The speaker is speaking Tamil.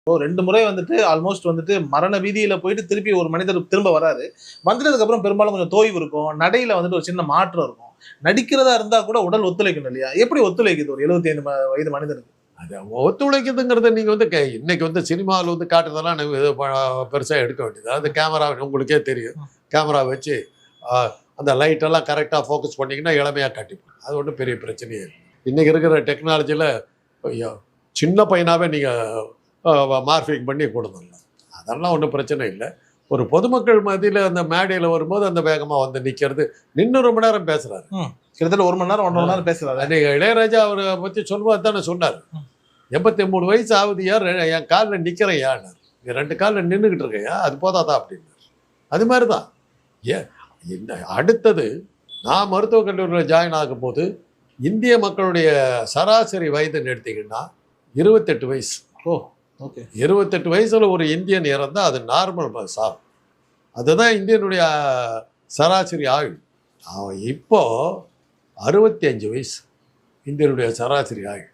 இப்போ ரெண்டு முறை வந்துட்டு ஆல்மோஸ்ட் வந்துட்டு மரண வீதியில போயிட்டு திருப்பி ஒரு மனிதர் திரும்ப வராரு. வந்துட்டதுக்கு அப்புறம் பெரும்பாலும் கொஞ்சம் தோய்வு இருக்கும். நடையில வந்துட்டு ஒரு சின்ன மாற்றம் இருக்கும். நடிக்கிறதா இருந்தா கூட உடல் ஒத்துழைக்கணும் இல்லையா? எப்படி ஒத்துழைக்குது ஒரு 75 ஐந்து வயது மனிதனுக்கு? அது ஒத்துழைக்குதுங்கிறத நீங்கள் வந்து இன்னைக்கு வந்து சினிமாவில் வந்து காட்டுறதெல்லாம் இது பெருசாக எடுக்க வேண்டியது. அது கேமரா உங்களுக்கே தெரியும். கேமரா வச்சு அந்த லைட்டெல்லாம் கரெக்டாக ஃபோக்கஸ் பண்ணிங்கன்னா இளமையாக காட்டிப்போம் அது ஒன்றும் பெரிய பிரச்சனையே இல்லை. இன்றைக்கி இருக்கிற டெக்னாலஜியில் சின்ன பையனாகவே நீங்கள் மார்ஃபிங் பண்ணி கொடுத்துடலாம். அதெல்லாம் ஒன்றும் பிரச்சனை இல்லை. ஒரு பொதுமக்கள் மத்தியில் அந்த மேடையில் வரும்போது அந்த வேகமாக வந்து நிற்கிறது நின்று ரொம்ப நேரம் பேசுகிறாரு கிட்டத்தட்ட ஒரு மணி நேரம் ஒன்றரை மணி நேரம் பேசுறாரு. அன்னைக்கு இளையராஜா அவரை பற்றி சொல்லும்போது தானே சொன்னார். எண்பத்தி மூணு வயசு ஆகுது யார் என் காலில் நிற்கிறேன் யான்னார் நீ ரெண்டு காலில் நின்றுக்கிட்டு இருக்கையா அது போதாதா அப்படின்னார். அது மாதிரி தான் ஏ என்ன அடுத்தது நான் மருத்துவக் கல்லூரியில் ஜாயின் ஆகும்போது இந்திய மக்களுடைய சராசரி வயதுன்னு எடுத்தீங்கன்னா இருபத்தெட்டு வயசு. ஓ. ஓகே. இருபத்தெட்டு வயசில் ஒரு இந்தியன் இறந்தால் அது நார்மல் சாகும் அதுதான் இந்தியனுடைய சராசரி ஆயுள். அவன் இப்போ அறுபத்தி அஞ்சு வயசு இந்தியனுடைய சராசரி ஆயுள்.